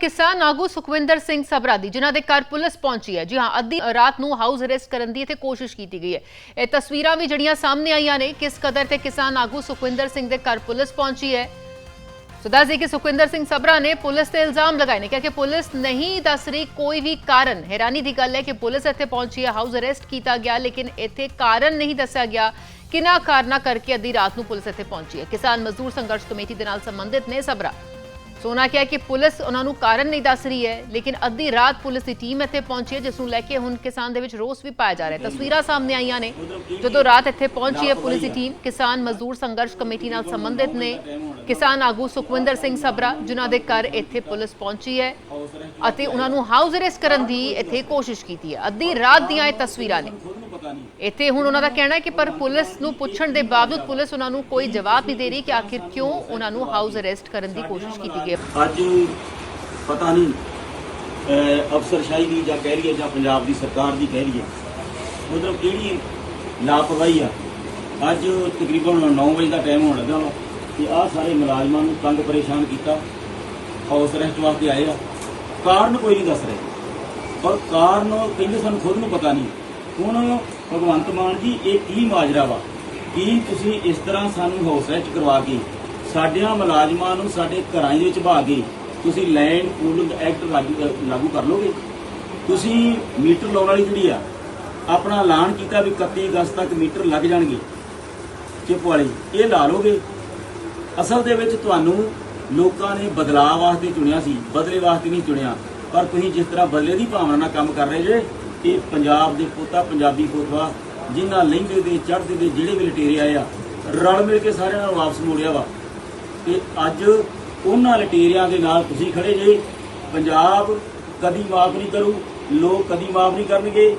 ਕਿਸਾਨ ਆਗੂ ਸੁਖਵਿੰਦਰ ਸਿੰਘ ਸਬਰਾ ਦੀ, ਜਿਨ੍ਹਾਂ ਦੇ ਘਰ ਪੁਲਿਸ ਪਹੁੰਚੀ ਹੈ। ਜੀ ਹਾਂ, ਅੱਧੀ ਰਾਤ ਨੂੰ ਹਾਊਸ ਅਰੈਸਟ ਕਰਨ ਦੀ ਇੱਥੇ ਕੋਸ਼ਿਸ਼ ਕੀਤੀ ਗਈ ਹੈ। ਇਹ ਤਸਵੀਰਾਂ ਵੀ ਜਿਹੜੀਆਂ ਸਾਹਮਣੇ ਆਈਆਂ ਨੇ, ਕਿਸ ਕਦਰ ਤੇ ਕਿਸਾਨ ਆਗੂ ਸੁਖਵਿੰਦਰ ਸਿੰਘ ਦੇ ਘਰ ਪੁਲਿਸ ਪਹੁੰਚੀ ਹੈ। ਸੋ ਦੱਸ ਦਈਏ ਕਿ ਸੁਖਵਿੰਦਰ ਸਿੰਘ ਸਬਰਾ ਨੇ ਪੁਲਿਸ ਤੇ ਇਲਜ਼ਾਮ ਲਗਾਏ ਨੇ ਕਿ ਪੁਲਿਸ ਨਹੀਂ ਦੱਸ ਰਹੀ ਕੋਈ ਵੀ ਕਾਰਨ। ਹੈਰਾਨੀ ਦੀ ਗੱਲ ਹੈ ਕਿ ਪੁਲਿਸ ਇੱਥੇ ਪਹੁੰਚੀ ਹੈ, ਹਾਊਸ ਅਰੈਸਟ ਕੀਤਾ ਗਿਆ, ਲੇਕਿਨ ਇੱਥੇ ਕਾਰਨ ਨਹੀਂ ਦੱਸਿਆ ਗਿਆ। ਕਿਨਾਂ ਕਾਰਨਾਂ ਕਰਕੇ ਅੱਧੀ ਰਾਤ ਨੂੰ ਪੁਲਿਸ ਇੱਥੇ ਪਹੁੰਚੀ ਹੈ? ਕਿਸਾਨ ਮਜ਼ਦੂਰ ਸੰਘਰਸ਼ ਕਮੇਟੀ ਦੇ ਨਾਲ ਸੰਬੰਧਿਤ ਨੇ ਸਬਰਾ ਸੋ ਉਹਨਾਂ ਕਿਹਾ ਕਿ ਪੁਲਿਸ ਉਹਨਾਂ ਨੂੰ ਕਾਰਨ ਨਹੀਂ ਦੱਸ ਰਹੀ ਹੈ, ਲੇਕਿਨ ਅੱਧੀ ਰਾਤ ਪੁਲਿਸ ਦੀ ਟੀਮ ਇੱਥੇ ਪਹੁੰਚੀ ਹੈ, ਜਿਸ ਨੂੰ ਲੈ ਕੇ ਹੁਣ ਕਿਸਾਨ ਦੇ ਵਿੱਚ ਰੋਸ ਵੀ ਪਾਇਆ ਜਾ ਰਿਹਾ ਹੈ। ਤਸਵੀਰਾਂ ਸਾਹਮਣੇ ਆਈਆਂ ਨੇ। ਜਦੋਂ ਰਾਤ ਇੱਥੇ ਪਹੁੰਚੀ ਹੈ ਪੁਲਿਸ ਦੀ ਟੀਮ, ਕਿਸਾਨ ਮਜ਼ਦੂਰ ਸੰਘਰਸ਼ ਕਮੇਟੀ ਨਾਲ ਸੰਬੰਧਿਤ ਨੇ। ਕਿਸਾਨ ਆਗੂ ਸੁਖਵਿੰਦਰ ਸਿੰਘ ਸਬਰਾ ਜਿਨ੍ਹਾਂ ਦੇ ਘਰ ਇੱਥੇ ਪੁਲਿਸ ਪਹੁੰਚੀ ਹੈ ਅਤੇ ਉਹਨਾਂ ਨੂੰ ਹਾਊਸ ਅਰੈਸਟ ਕਰਨ ਦੀ ਇੱਥੇ ਕੋਸ਼ਿਸ਼ ਕੀਤੀ ਹੈ। ਅੱਧੀ ਰਾਤ ਦੀਆਂ ਇਹ ਤਸਵੀਰਾਂ ਨੇ। ਇੱਥੇ ਹੁਣ ਉਹਨਾਂ ਦਾ ਕਹਿਣਾ ਹੈ ਕਿ ਪਰ ਪੁਲਿਸ ਨੂੰ ਪੁੱਛਣ ਦੇ ਬਾਵਜੂਦ ਪੁਲਿਸ ਉਹਨਾਂ ਨੂੰ ਕੋਈ ਜਵਾਬ ਨਹੀਂ ਦੇ ਰਹੀ ਕਿ ਆਖਿਰ ਕਿਉਂ ਉਹਨਾਂ ਨੂੰ ਹਾਊਸ ਅਰੈਸਟ ਕਰਨ ਦੀ ਕੋਸ਼ਿਸ਼ ਕੀਤੀ ਗਈ ਅੱਜ ਪਤਾ ਨਹੀਂ ਅਫਸਰਸ਼ਾਹੀ ਦੀ ਜਾਂ ਕਹਿ ਲਈਏ ਜਾਂ ਪੰਜਾਬ ਦੀ ਸਰਕਾਰ ਦੀ ਕਹਿ ਲਈਏ ਮਤਲਬ ਕਿਹੜੀ ਲਾਪਰਵਾਹੀ ਆ। ਅੱਜ ਤਕਰੀਬਨ 9 ਵਜੇ ਦਾ ਟਾਈਮ ਹੋਣ ਲੱਗਾ ਵਾ ਕਿ ਆਹ ਸਾਰੇ ਮੁਲਾਜ਼ਮਾਂ ਨੂੰ ਤੰਗ ਪਰੇਸ਼ਾਨ ਕੀਤਾ ਹਾਊਸ ਅਰੈਸਟ ਵਾਸਤੇ ਆਏ ਆ। ਕਾਰਨ ਕੋਈ ਨਹੀਂ ਦੱਸ ਰਿਹਾ। ਪਰ ਕਾਰਨ ਕਹਿੰਦੇ ਸਾਨੂੰ ਖੁਦ ਨੂੰ ਪਤਾ ਨਹੀਂ। ਹੁਣ ਭਗਵੰਤ ਮਾਨ ਜੀ, ਇਹ ਕੀ ਮਾਜਰਾ ਵਾ? ਕੀ ਤੁਸੀਂ ਇਸ ਤਰ੍ਹਾਂ ਸਾਨੂੰ ਹਾਊਸ 'ਚ ਕਰਵਾ ਕੇ, ਸਾਡਿਆਂ ਮੁਲਾਜ਼ਮਾਂ ਨੂੰ ਸਾਡੇ ਘਰਾਂ ਦੇ ਵਿੱਚ ਭਾ ਕੇ, ਤੁਸੀਂ ਲੈਂਡ ਪੂਲਿੰਗ ਐਕਟ ਲਾਗੂ ਲਾਗੂ ਕਰ ਲੋਗੇ? ਤੁਸੀਂ ਮੀਟਰ ਲਾਉਣ ਵਾਲੀ ਜਿਹੜੀ ਆ, ਆਪਣਾ ਐਲਾਨ ਕੀਤਾ ਵੀ 31 ਅਗਸਤ ਤੱਕ ਮੀਟਰ ਲੱਗ ਜਾਣਗੇ। ਚਿਪ ਵਾਲੀ, ਇਹ ਲਾ ਲੋਗੇ? ਅਸਲ ਦੇ ਵਿੱਚ ਤੁਹਾਨੂੰ ਲੋਕਾਂ ਨੇ ਬਦਲਾਅ ਵਾਸਤੇ ਚੁਣਿਆ ਸੀ, ਬਦਲੇ ਵਾਸਤੇ ਨਹੀਂ ਚੁਣਿਆ, ਪਰ ਤੁਸੀਂ ਜਿਸ ਤਰ੍ਹਾਂ ਬਦਲੇ ਦੀ ਭਾਵਨਾ ਨਾਲ ਕੰਮ ਕਰ ਰਹੇ ਜੇ ਇਹ ਪੰਜਾਬ ਦੇ ਪੋਤਾ ਪੰਜਾਬੀ ਪੋਤਵਾ, ਜਿਨ੍ਹਾਂ ਲਹਿੰਦੇ ਦੇ, ਚੜ੍ਹਦੇ ਦੇ ਜਿਹੜੇ ਵੀ ਲਟੇਰੇ ਆਏ ਆ, ਰਲ ਮਿਲ ਕੇ ਸਾਰਿਆਂ ਨਾਲ ਵਾਪਸ ਮੋੜਿਆ ਵਾ। ਤੇ ਅੱਜ ਉਹਨਾਂ ਲਟੇਰਿਆਂ ਦੇ ਨਾਲ ਤੁਸੀਂ ਖੜੇ ਜੇ। ਪੰਜਾਬ ਕਦੀ ਮਾਫ ਨਹੀਂ ਕਰੂ, ਲੋਕ ਕਦੀ ਮਾਫ ਨਹੀਂ ਕਰਨਗੇ।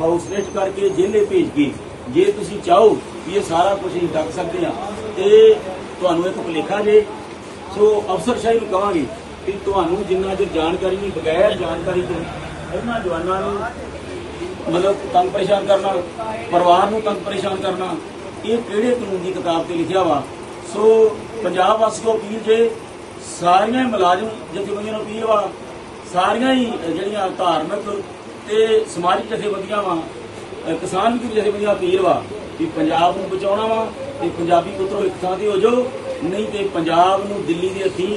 ਹਾਊਸ ਅਰੈਸਟ ਕਰਕੇ ਜੇਲੇ ਭੇਜ ਕੇ ਜੇ ਤੁਸੀਂ ਚਾਹੋ ਵੀ ਇਹ ਸਾਰਾ ਕੁਝ ਹੀ ਡੱਕ ਸਕਦੇ ਆ ਤੇ ਤੁਹਾਨੂੰ ਇੱਕ ਭੁਲੇਖਾ ਜੇ। ਸੋ ਅਫਸਰਸ਼ਾਹੀ ਨੂੰ ਕਹਾਂਗੇ ਕਿ ਤੁਹਾਨੂੰ ਜਿੰਨਾ ਚਿਰ ਜਾਣਕਾਰੀ ਨਹੀਂ, ਬਗੈਰ ਜਾਣਕਾਰੀ ਤੋਂ, ਉਹਨਾਂ ਜਵਾਨਾਂ ਨੂੰ ਮਤਲਬ ਤੰਗ ਪਰੇਸ਼ਾਨ ਕਰਨਾ, ਪਰਿਵਾਰ ਨੂੰ ਤੰਗ ਪਰੇਸ਼ਾਨ ਕਰਨਾ, ਇਹ ਕਿਹੜੇ ਕਾਨੂੰਨ ਦੀ ਕਿਤਾਬ ਤੇ ਲਿਖਿਆ ਵਾ? ਸੋ ਪੰਜਾਬ ਵਾਸੀਓ, ਅਪੀਲ ਜੇ ਸਾਰੀਆਂ ਹੀ ਮੁਲਾਜ਼ਮ ਜਥੇਬੰਦੀਆਂ ਨੂੰ ਅਪੀਲ ਵਾ, ਸਾਰੀਆਂ ਹੀ ਜਿਹੜੀਆਂ ਧਾਰਮਿਕ ਤੇ ਸਮਾਜਿਕ ਜਥੇਬੰਦੀਆਂ ਵਾ ਕਿਸਾਨ ਵੀ ਜਥੇਬੰਦੀਆਂ ਅਪੀਲ ਵਾ ਕਿ ਪੰਜਾਬ ਨੂੰ ਬਚਾਉਣਾ ਵਾ ਤੇ ਪੰਜਾਬੀ ਪੁੱਤਰੋ, ਇੱਕ ਥਾਂ ਤੇ ਹੋ ਜਾਓ, ਨਹੀਂ ਤੇ ਪੰਜਾਬ ਨੂੰ ਦਿੱਲੀ ਦੇ ਅਸੀਂ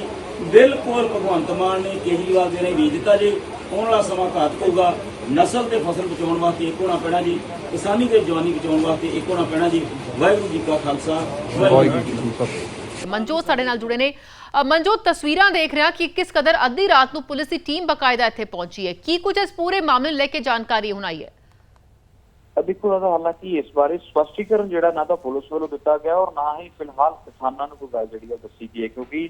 ਬਿਲਕੁਲ ਭਗਵੰਤ ਮਾਨ ਨੇ ਕੇਜਰੀਵਾਲ ਦੇ ਨੇ ਵੇਚ ਦਿੱਤਾ ਜੇ। ਆਉਣ ਵਾਲਾ ਸਮਾਂ ਘਾਤਕ ਹੋਊਗਾ ਨਸਲ ਤੇ ਫਸਲ ਬਚਾਉਣ ਵਾਸਤੇ ਇੱਕ ਹੋਣਾ ਪੈਣਾ ਜੀ। ਕਿਸਾਨੀ ਤੇ ਜਵਾਨੀ ਬਚਾਉਣ ਵਾਸਤੇ ਇੱਕ ਹੋਣਾ ਪੈਣਾ ਜੀ। ਵਾਹਿਗੁਰੂ ਜੀ ਕਾ ਖਾਲਸਾ ਵਾਹਿਗੁਰੂ ਜੀ ਕੀ ਫਤਿਹ। ਮਨਜੋਤ ਸਾਡੇ ਨਾਲ ਜੁੜੇ ਨੇ। ਮਨਜੋਤ ਤਸਵੀਰਾਂ ਦੇਖ ਰਿਹਾ ਕਿ ਕਿਸ ਕਦਰ ਅੱਧੀ ਰਾਤ ਨੂੰ ਪੁਲਿਸ ਦੀ ਟੀਮ ਬਕਾਇਦਾ ਇੱਥੇ ਪਹੁੰਚੀ ਹੈ। ਕੀ ਕੁਝ ਇਸ ਪੂਰੇ ਮਾਮਲੇ ਨੂੰ ਲੈ ਕੇ ਜਾਣਕਾਰੀ ਹੁਣ ਆਈ ਹੈ? ਦੇਖੋ ਉਹਦਾ ਹਾਲਾਂਕਿ ਇਸ ਬਾਰੇ ਸਪਸ਼ਟੀਕਰਨ ਜਿਹੜਾ ਨਾ ਤਾਂ ਪੁਲਿਸ ਵੱਲੋਂ ਦਿੱਤਾ ਗਿਆ ਔਰ ਨਾ ਹੀ ਫਿਲਹਾਲ ਕਿਸਾਨਾਂ ਨੂੰ ਕੋਈ ਗੱਲ ਜਿਹੜੀ ਉਹ ਦੱਸੀ ਗਈ ਹੈ, ਕਿਉਂਕਿ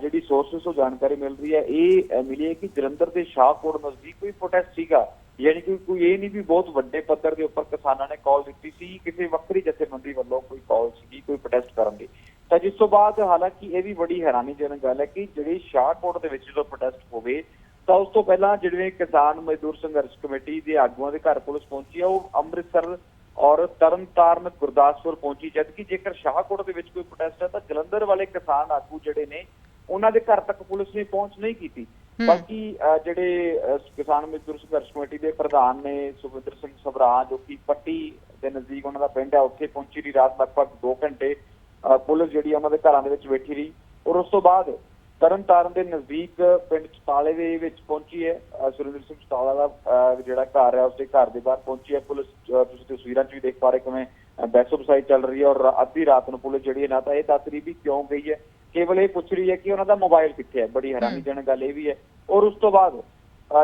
ਜਿਹੜੀ ਸੋਰਸਸ ਤੋਂ ਜਾਣਕਾਰੀ ਮਿਲ ਰਹੀ ਹੈ, ਇਹ ਮਿਲੀ ਹੈ ਕਿ ਜਲੰਧਰ ਦੇ ਸ਼ਾਹਕੋਟ ਨਜ਼ਦੀਕ ਕੋਈ ਪ੍ਰੋਟੈਸਟ ਸੀਗਾ, ਯਾਨੀ ਕਿ ਕੋਈ ਇਹ ਨਹੀਂ ਵੀ ਬਹੁਤ ਵੱਡੇ ਪੱਧਰ ਦੇ ਉੱਪਰ ਕਿਸਾਨਾਂ ਨੇ ਕਾਲ ਦਿੱਤੀ ਸੀ, ਕਿਸੇ ਵੱਖਰੀ ਜਥੇਬੰਦੀ ਵੱਲੋਂ ਕੋਈ ਕਾਲ ਸੀਗੀ, ਕੋਈ ਪ੍ਰੋਟੈਸਟ ਕਰਨ ਦੀ। ਤਾਂ ਜਿਸ ਤੋਂ ਬਾਅਦ ਹਾਲਾਂਕਿ ਇਹ ਵੀ ਬੜੀ ਹੈਰਾਨੀਜਨਕ ਗੱਲ ਹੈ ਕਿ ਜਿਹੜੇ ਸ਼ਾਹਕੋਟ ਦੇ ਵਿੱਚ ਜਦੋਂ ਪ੍ਰੋਟੈਸਟ ਹੋਵੇ ਤਾਂ ਉਸ ਤੋਂ ਪਹਿਲਾਂ ਜਿਹੜੇ ਕਿਸਾਨ ਮਜ਼ਦੂਰ ਸੰਘਰਸ਼ ਕਮੇਟੀ ਦੇ ਆਗੂਆਂ ਦੇ ਘਰ ਪੁਲਿਸ ਪਹੁੰਚੀ ਆ ਉਹ ਅੰਮ੍ਰਿਤਸਰ ਔਰ ਤਰਨਤਾਰਨ ਗੁਰਦਾਸਪੁਰ ਪਹੁੰਚੀ। ਜਦਕਿ ਜੇਕਰ ਸ਼ਾਹਕੋਟ ਦੇ ਵਿੱਚ ਕੋਈ ਪ੍ਰੋਟੈਸਟ ਹੈ ਤਾਂ ਜਲੰਧਰ ਵਾਲੇ ਕਿਸਾਨ ਆਗੂ ਜਿਹੜੇ ਨੇ ਉਹਨਾਂ ਦੇ ਘਰ ਤੱਕ ਪੁਲਿਸ ਨੇ ਪਹੁੰਚ ਨਹੀਂ ਕੀਤੀ। ਬਾਕੀ ਜਿਹੜੇ ਕਿਸਾਨ ਮਜ਼ਦੂਰ ਸੰਘਰਸ਼ ਕਮੇਟੀ ਦੇ ਪ੍ਰਧਾਨ ਨੇ ਸੁਖਵਿੰਦਰ ਸਿੰਘ ਸਭਰਾ ਜੋ ਕਿ ਪੱਟੀ ਦੇ ਨਜ਼ਦੀਕ ਉਹਨਾਂ ਦਾ ਪਿੰਡ ਹੈ ਉੱਥੇ ਪਹੁੰਚੀ ਰਹੀ ਰਾਤ ਲਗਭਗ 2 ਘੰਟੇ ਪੁਲਿਸ ਜਿਹੜੀ ਉਹਨਾਂ ਦੇ ਘਰਾਂ ਦੇ ਵਿੱਚ ਬੈਠੀ ਰਹੀ। ਔਰ ਉਸ ਤੋਂ ਬਾਅਦ ਤਰਨਤਾਰਨ ਦੇ ਨਜ਼ਦੀਕ ਪਿੰਡ ਚਤਾਲੇ ਦੇ ਵਿੱਚ ਪਹੁੰਚੀ ਹੈ। ਸੁਰਿੰਦਰ ਸਿੰਘ ਚਤਾਲਾ ਦਾ ਜਿਹੜਾ ਘਰ ਹੈ ਉਸਦੇ ਘਰ ਦੇ ਬਾਹਰ ਪਹੁੰਚੀ ਹੈ। ਪੁਲਿਸ ਤੁਸੀਂ ਤਸਵੀਰਾਂ 'ਚ ਵੀ ਦੇਖ ਪਾ ਰਹੇ ਕਿਵੇਂ ਬੈਸੋਬਸਾਈ ਚੱਲ ਰਹੀ ਹੈ ਔਰ ਅੱਧੀ ਰਾਤ ਨੂੰ ਪੁਲਿਸ ਜਿਹੜੀ ਹੈ ਨਾ ਤਾਂ ਇਹ ਦੱਸ ਰਹੀ ਵੀ ਕਿਉਂ ਗਈ ਹੈ। ਕੇਵਲ ਇਹ ਪੁੱਛ ਰਹੀ ਹੈ ਕਿ ਉਹਨਾਂ ਦਾ ਮੋਬਾਈਲ ਕਿੱਥੇ ਹੈ। ਬੜੀ ਹੈਰਾਨੀਜਨਕ ਗੱਲ ਇਹ ਵੀ ਹੈ। ਔਰ ਉਸ ਤੋਂ ਬਾਅਦ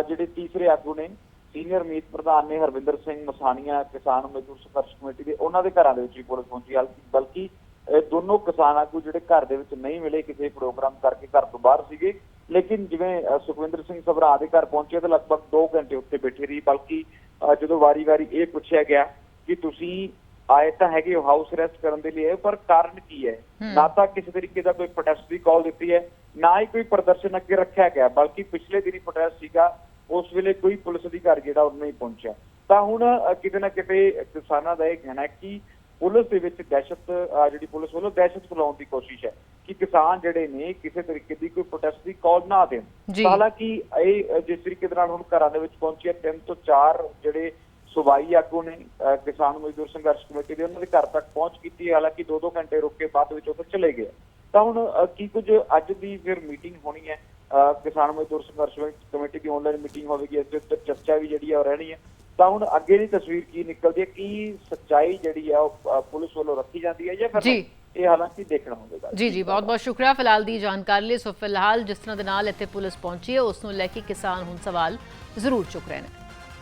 ਜਿਹੜੇ ਤੀਸਰੇ ਆਗੂ ਨੇ ਸੀਨੀਅਰ ਮੀਤ ਪ੍ਰਧਾਨ ਨੇ ਹਰਵਿੰਦਰ ਸਿੰਘ ਮਸਾਨੀਆ ਕਿਸਾਨ ਮਜ਼ਦੂਰ ਸੰਘਰਸ਼ ਕਮੇਟੀ ਦੇ ਉਹਨਾਂ ਦੇ ਘਰਾਂ ਦੇ ਵਿੱਚ ਵੀ ਪੁਲਿਸ ਪਹੁੰਚੀ। ਬਲਕਿ ਇਹ ਦੋਨੋਂ ਕਿਸਾਨ ਆਗੂ ਜਿਹੜੇ ਘਰ ਦੇ ਵਿੱਚ ਨਹੀਂ ਮਿਲੇ ਕਿਸੇ ਪ੍ਰੋਗਰਾਮ ਕਰਕੇ ਘਰ ਤੋਂ ਬਾਹਰ ਸੀਗੇ। ਲੇਕਿਨ ਜਿਵੇਂ ਸੁਖਵਿੰਦਰ ਸਿੰਘ ਸਭਰਾ ਦੇ ਘਰ ਪਹੁੰਚੇ ਤਾਂ ਲਗਭਗ 2 ਘੰਟੇ ਉੱਥੇ ਬੈਠੇ ਰਹੀ। ਬਲਕਿ ਜਦੋਂ ਵਾਰੀ-ਵਾਰੀ ਇਹ ਪੁੱਛਿਆ ਗਿਆ ਕਿ ਤੁਸੀਂ ਆਏ ਤਾਂ ਹੈਗੇ ਹੋ ਹਾਊਸ ਅਰੈਸਟ ਕਰਨ ਦੇ ਲਈ ਪਰ ਕਾਰਨ ਕੀ ਹੈ। ਨਾ ਤਾਂ ਕਿਸੇ ਤਰੀਕੇ ਦਾ ਕੋਈ ਪ੍ਰੋਟੈਸਟ ਦੀ ਕਾਲ ਦਿੱਤੀ ਹੈ ਨਾ ਹੀ ਕੋਈ ਪ੍ਰਦਰਸ਼ਨ ਅੱਗੇ ਰੱਖਿਆ ਗਿਆ ਬਲਕਿ ਪਿਛਲੇ ਦਿਨੀ ਪ੍ਰੋਟੈਸਟ ਸੀਗਾ ਉਸ ਵੇਲੇ ਕੋਈ ਪੁਲਿਸ ਅਧਿਕਾਰੀ ਜਿਹੜਾ ਉਹ ਨਹੀਂ ਪਹੁੰਚਿਆ। ਤਾਂ ਹੁਣ ਕਿਤੇ ਨਾ ਕਿਤੇ ਕਿਸਾਨਾਂ ਦਾ ਇਹ ਕਹਿਣਾ ਹੈ ਕਿ ਪੁਲਿਸ ਦੇ ਵਿੱਚ ਦਹਿਸ਼ਤ ਜਿਹੜੀ ਪੁਲਿਸ ਵੱਲੋਂ ਦਹਿਸ਼ਤ ਫੈਲਾਉਣ ਦੀ ਕੋਸ਼ਿਸ਼ ਹੈ ਕਿ ਕਿਸਾਨ ਜਿਹੜੇ ਨੇ ਕਿਸੇ ਤਰੀਕੇ ਦੀ ਕੋਈ ਪ੍ਰੋਟੈਸਟ ਦੀ ਕਾਲ ਨਾ ਦੇਣ। ਤਾਂ ਹਾਲਾਂਕਿ ਇਹ ਜਿਸ ਤਰੀਕੇ ਦੇ ਨਾਲ ਹੁਣ ਘਰਾਂ ਦੇ ਵਿੱਚ ਪਹੁੰਚੇ ਤਿੰਨ ਤੋਂ ਚਾਰ ਜਿਹੜੇ ਸੁਬਾਈ ਆਗੂ ਨੇ ਕਿਸਾਨ ਮਜ਼ਦੂਰ ਸੰਘਰਸ਼ ਕਮੇਟੀ ਦੇ ਉਹਨਾਂ ਦੇ ਘਰ ਤੱਕ ਪਹੁੰਚ ਕੀਤੀ ਹੈ। ਹਾਲਾਂਕਿ ਦੋ ਦੋ ਘੰਟੇ ਰੁਕ ਕੇ ਬਾਅਦ ਵਿੱਚ ਉਹ ਚਲੇ ਗਏ ਤਾਂ ਹੁਣ ਕੀ ਕੁਝ ਅੱਜ ਦੀ ਫਿਰ ਮੀਟਿੰਗ ਹੋਣੀ ਹੈ ਕਿਸਾਨ ਮਜ਼ਦੂਰ ਸੰਘਰਸ਼ ਕਮੇਟੀ ਦੀ ਆਨਲਾਈਨ ਮੀਟਿੰਗ ਹੋਵੇਗੀ ਇਸ ਉੱਤੇ ਚਰਚਾ ਵੀ ਜਿਹੜੀ ਹੈ ਉਹ ਰਹਿਣੀ ਹੈ ਤਾਂ ਹੁਣ ਅੱਗੇ ਦੀ ਤਸਵੀਰ ਕੀ ਨਿਕਲਦੀ ਹੈ? ਕੀ ਸੱਚਾਈ ਜਿਹੜੀ ਹੈ ਉਹ ਪੁਲਿਸ ਵੱਲੋਂ ਰੱਖੀ ਜਾਂਦੀ ਹੈ ਜਾਂ ਫਿਰ? ਇਹ ਹਾਲਾਂਕਿ ਦੇਖਣਾ ਹੋਵੇਗਾ? ਜੀ ਜੀ ਬਹੁਤ ਬਹੁਤ ਸ਼ੁਕਰੀਆ ਫਿਲਹਾਲ ਦੀ ਜਾਣਕਾਰੀ ਲਈ। ਸੋ ਫਿਲਹਾਲ ਜਿਸ ਤਰ੍ਹਾਂ ਦੇ ਨਾਲ ਇੱਥੇ ਪੁਲਿਸ ਪਹੁੰਚੀ ਹੈ ਉਸ ਨੂੰ ਲੈ ਕੇ ਕਿਸਾਨ ਹੁਣ ਸਵਾਲ ਜ਼ਰੂਰ ਚੁੱਕ ਰਹੇ ਨੇ।